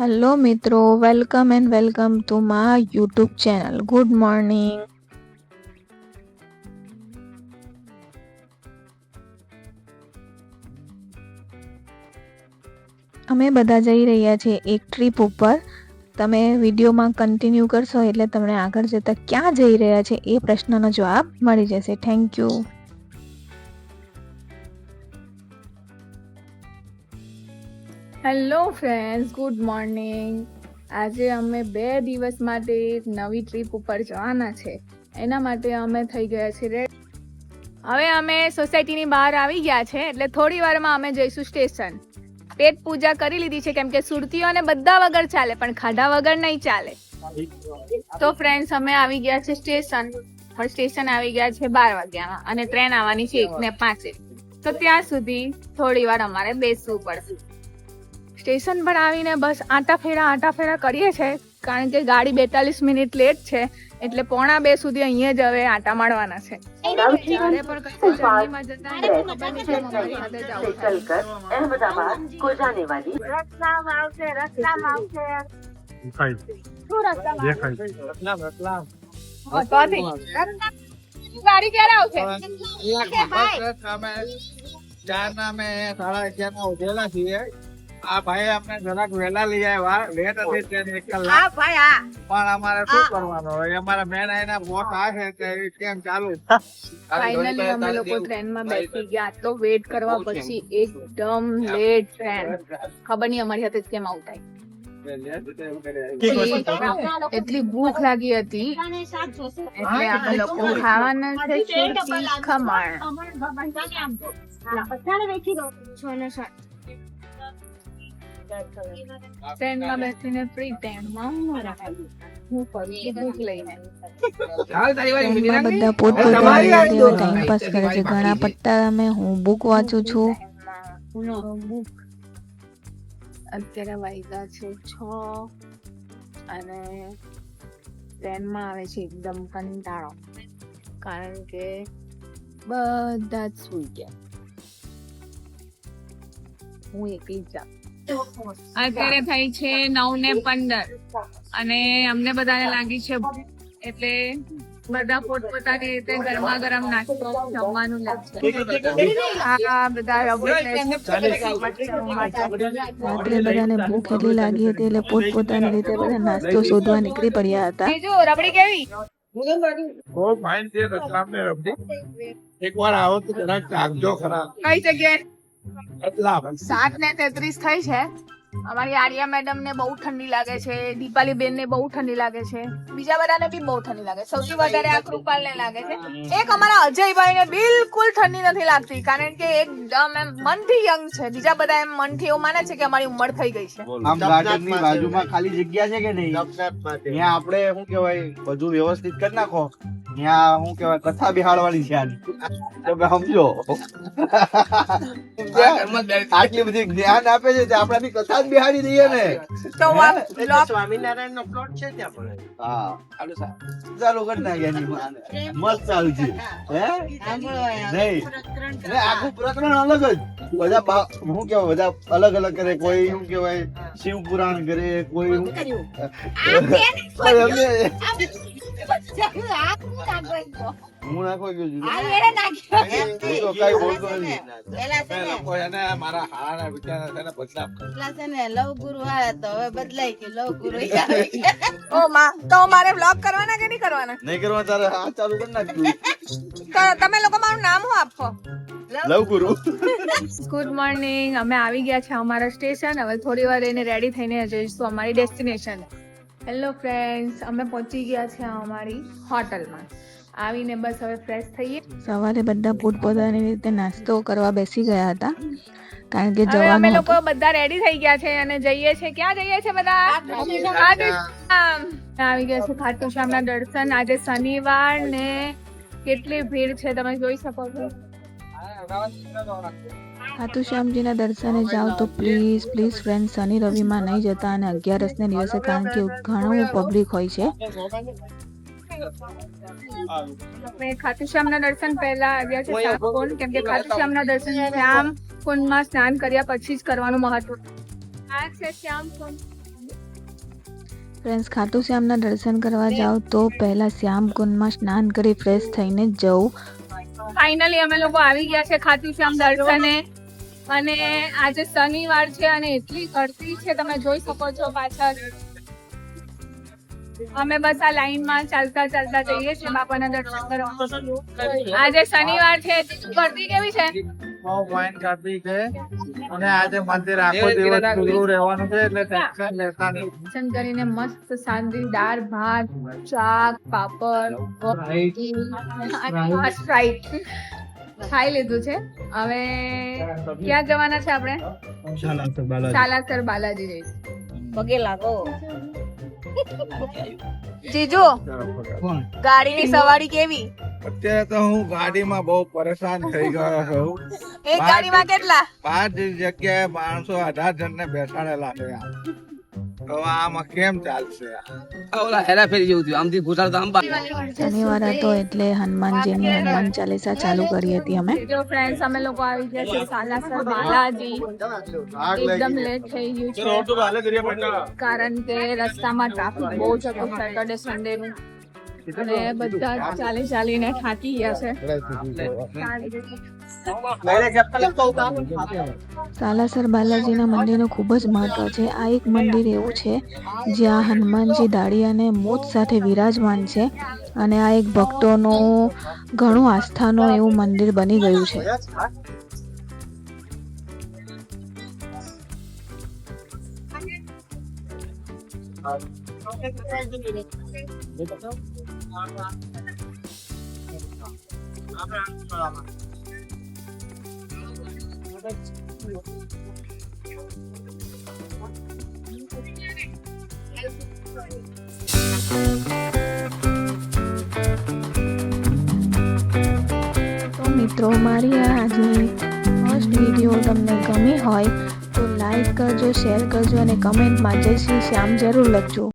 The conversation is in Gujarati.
હેલો મિત્રો. Welcome and welcome to my YouTube channel good morning અમે બધા જઈ રહ્યા છીએ એક ટ્રીપ ઉપર. તમે વિડીયોમાં કન્ટિન્યુ કરશો એટલે તમને આગળ જતાં ક્યાં જઈ રહ્યા છે એ પ્રશ્નનો જવાબ મળી જશે. Thank you hello friends good morning આજે અમે બે દિવસ માટે એક નવી ટ્રીપ ઉપર જવાના છે. એના માટે અમે થઈ ગયા છીએ હવે અમે સોસાયટીની બહાર આવી ગયા છે, એટલે થોડી વારમાં અમે જઈશું સ્ટેશન પેટ પૂજા કરી લીધી છે, કેમ કે સુરતીઓને બધા વગર ચાલે, પણ ખાધા વગર નહીં ચાલે. તો ફ્રેન્ડ્સ અમે આવી ગયા છે સ્ટેશન પણ સ્ટેશન આવી ગયા છે બાર વાગ્યામાં, અને ટ્રેન આવવાની છે એક ને પાંચે. તો ત્યાં સુધી થોડી વાર અમારે બેસવું પડશે. સ્ટેશન પર આવીને બસ આટા ફેરા આટા ફેરા કરીએ છીએ કારણ કે ગાડી બેતાલીસ મિનિટ લેટ છે એટલે પોણા બે સુધી અહીંયા જ હવે આટા માળવાના છે. ગાડી ક્યારે આવશે? ચાર ના મેં સાડા અગિયાર ના ઉઠેલા છીએ. આ ભાઈ અમને જરાક વહેલા લઈ આવ્યા લેટ હતી ટ્રેન એક કલાક પણ અમારે શું કરવાનું હોય અમારા મેન આઈના બોસ આ છે કે કેમ ચાલુ? ફાઇનલી અમે લોકો ટ્રેનમાં બેસી ગયા. તો વેટ કરવા પછી એકદમ લેટ ટ્રેન ખબર નહીં અમારી સાથે કેમ આવું થાય. એટલી ભૂખ લાગી હતી. એટલે આપણે લોકો ખાવાના છે ખમણ. ટ્રેનમાં બેસીને ફ્રી ટાઈમમાં હું ફરું છું લઈને બધા પોતપોતાની રીતે ટાઈમ પાસ કરે છે ઘણા પટ્ટા અમે હું બુક વાંચું છું બુક અત્યારે વાગ્યા છે છ અને ટ્રેનમાં આવે છે એકદમ કંટાળો કારણ કે બધા જ સુઈ ગયા હું એકલી જ જાગ અત્યારે થઈ છે નવ ને પંદર. અને અમને બધાને લાગી છે એટલે બધા પોતપોતાની રીતે ગરમા ગરમ નાસ્તો જમવાનું લાગશે આ બધા રબડી રાત્રે બધાને ભૂખ એટલી લાગી હતી એટલે પોતપોતાની રીતે બધા નાસ્તો શોધવા નીકળી પડ્યા હતા. બીજું રબડી કેવી? બહુ ફાઇન છે રતલામને રબડી. એક વાર આવો તો જરાક ચાખજો ખરા. કઈ જગ્યાએ? સાત ને તેત્રીસ થઈ છે. અમારી આર્યા મેડમ ને બહુ ઠંડી લાગે છે દીપાલી બેન ને બહુ ઠંડી લાગે છે બીજા બધાને બી બહુ ઠંડી લાગે છે. સૌથી વધારે આ કૃપાલ ને લાગે છે. એક અમારા અજયભાઈ ને બિલકુલ ઠંડી નથી લાગતી કારણ કે એકદમ એમ મનથી યંગ છે. બીજા બધા એમ મનથી એવું માને છે કે અમારી ઉંમર થઈ ગઈ છે. આમ ગાર્ડનની બાજુમાં ખાલી જગ્યા છે કે નહીં? ત્યાં આપણે શું કેવાય બધું વ્યવસ્થિત કરી નાખો. ત્યાં શું કેવાય કથા બિહાડવાની છે આની. તમે સમજો. આટલી બધી જ્ઞાન આપે છે આપણાની કથા જ બિહાડી દઈએ ને. સ્વામિનારાયણ નો પ્લોટ છે ત્યાં પણ. હા. ચાલુ કરી નાખ્યા એની મસ્ત ચાલુ છે. હે? નહીં. આખું પ્રકરણ અલગ જ. બધા શું કેવાય બધા અલગ અલગ કરે. કોઈ શું કેવાય શિવ પુરાણ કરે કોઈ હું નાખવા ગયો છું હું તો કાંઈ બોલતો નથી. મેં લોકો એને મારા હારા વિચાર એને બદલાવ ઓ માં તો મારે બ્લોગ કરવાના કે નહીં કરવાના? નહીં કરવા તારે આ ચાલુ કરી નાખ્યું તમે લોકો મારું નામ હું આપો? લવ ગુરુ. ગુડ મોર્નિંગ અમે આવી ગયા છે અમારા સ્ટેશન. હવે થોડી વાર એને રેડી થઈને જઈશું. અમારી ડેસ્ટિનેશન હેલો ફ્રેન્ડ્સ અમે પહોંચી ગયા છે અમારી હોટલમાં. આવીને બસ હવે ફ્રેશ થઈએ. સવારે બધા પોતપોતાની રીતે નાસ્તો કરવા બેસી ગયા હતા. કારણ કે જવાનું અમે લોકો બધા રેડી થઈ ગયા છે અને જઈએ છે ક્યાં જઈએ છે બધા. આવી ગયા છે ખાટુ શ્યામના દર્શન. આજે શનિવાર ને કેટલી ભીડ છે તમે જોઈ શકો છો. ખાતુશ્યામજીના દર્શને જાઓ તો પ્લીઝ પ્લીઝ ફ્રેન્ડ શનિ રવિમાં નહીં જતા અને અગિયારસને દિવસે કારણ કે ઘણું પબ્લિક હોય છે. મેં ખાટુ શ્યામના દર્શન પહેલા આવ્યા છે શ્યામ કુંડ. કેમ કે ખાતુશ્યામના દર્શન શ્યામ કુંડમાં સ્નાન કર્યા પછી જ કરવાનું મહત્વ. આ છે શ્યામ કુંડ. ફ્રેન્ડ્સ ખાટુ શ્યામના દર્શન કરવા જાઓ તો પહેલા શ્યામ કુંડમાં સ્નાન કરી ફ્રેશ થઈને જવું. ફાઇનલી અમે લોકો આવી ગયા છે ખાટુ શ્યામ દર્શને. અને આજે શનિવાર છે અને એટલી ગળતી છે તમે જોઈ શકો છો પાછળ. અમે બસ આ લાઈનમાં ચાલતા ચાલતા જઈએ છીએ બાપાના દર્શન કરવા. આજે શનિવાર છે ગળતી કેવી છે? બહુ ફાઇન કરતી છે. અને આજે મંદિર આખો દિવસ ખુલ્લું રહેવાનું છે એટલે ટેન્શન લેતા નહીં. દર્શન કરીને મસ્ત શાંતિ દાળ ભાત શાક પાપડ સ્પ્રાઇટ ખાઈ લીધું છે. હવે ક્યાં જવાના છે આપણે? સાલાસર બાલાજી. જઈશું પગે લાગો. જીજુ ગાડીની સવારી કેવી? અત્યારે તો હું ગાડીમાં બહુ પરેશાન થઈ ગયો છું. એક ગાડીમાં કેટલા? પાંચ જગ્યાએ માણસો અઢાર જણ ને બેસાડેલા છે. આમાં કેમ ચાલશે ઓલા હેરાફેરી જેવું થયું. આમથી ઘૂસાડ તો આમ શનિવાર હતો એટલે હનુમાનજીની હનુમાન ચાલીસા ચાલુ કરી હતી અમે. જો ફ્રેન્ડ્સ અમે લોકો આવી ગયા છે સાલાસર બાલાજી. એકદમ લેટ થઈ ગયું છે. કારણ કે રસ્તામાં ટ્રાફિક બહુ જ હતો. સેટરડે સન્ડે નું. અને બધા ચાલી ચાલીને થાકી ગયા છે. સાલાસર બાલાજીના મંદિરનું ખૂબ જ મહત્વ છે. આ એક મંદિર એવું છે જ્યાં હનુમાનજી દાડી અને મોત સાથે વિરાજમાન છે અને આ એક ભક્તોનું ઘણું આસ્થાનું એવું મંદિર બની ગયું છે. તો મિત્રો, મારી આ આજની ફર્સ્ટ વીડિયો તમને ગમી હોય તો લાઈક કરજો શેર કરજો અને કમેન્ટમાં જય શ્રી શ્યામ જરૂર લખજો.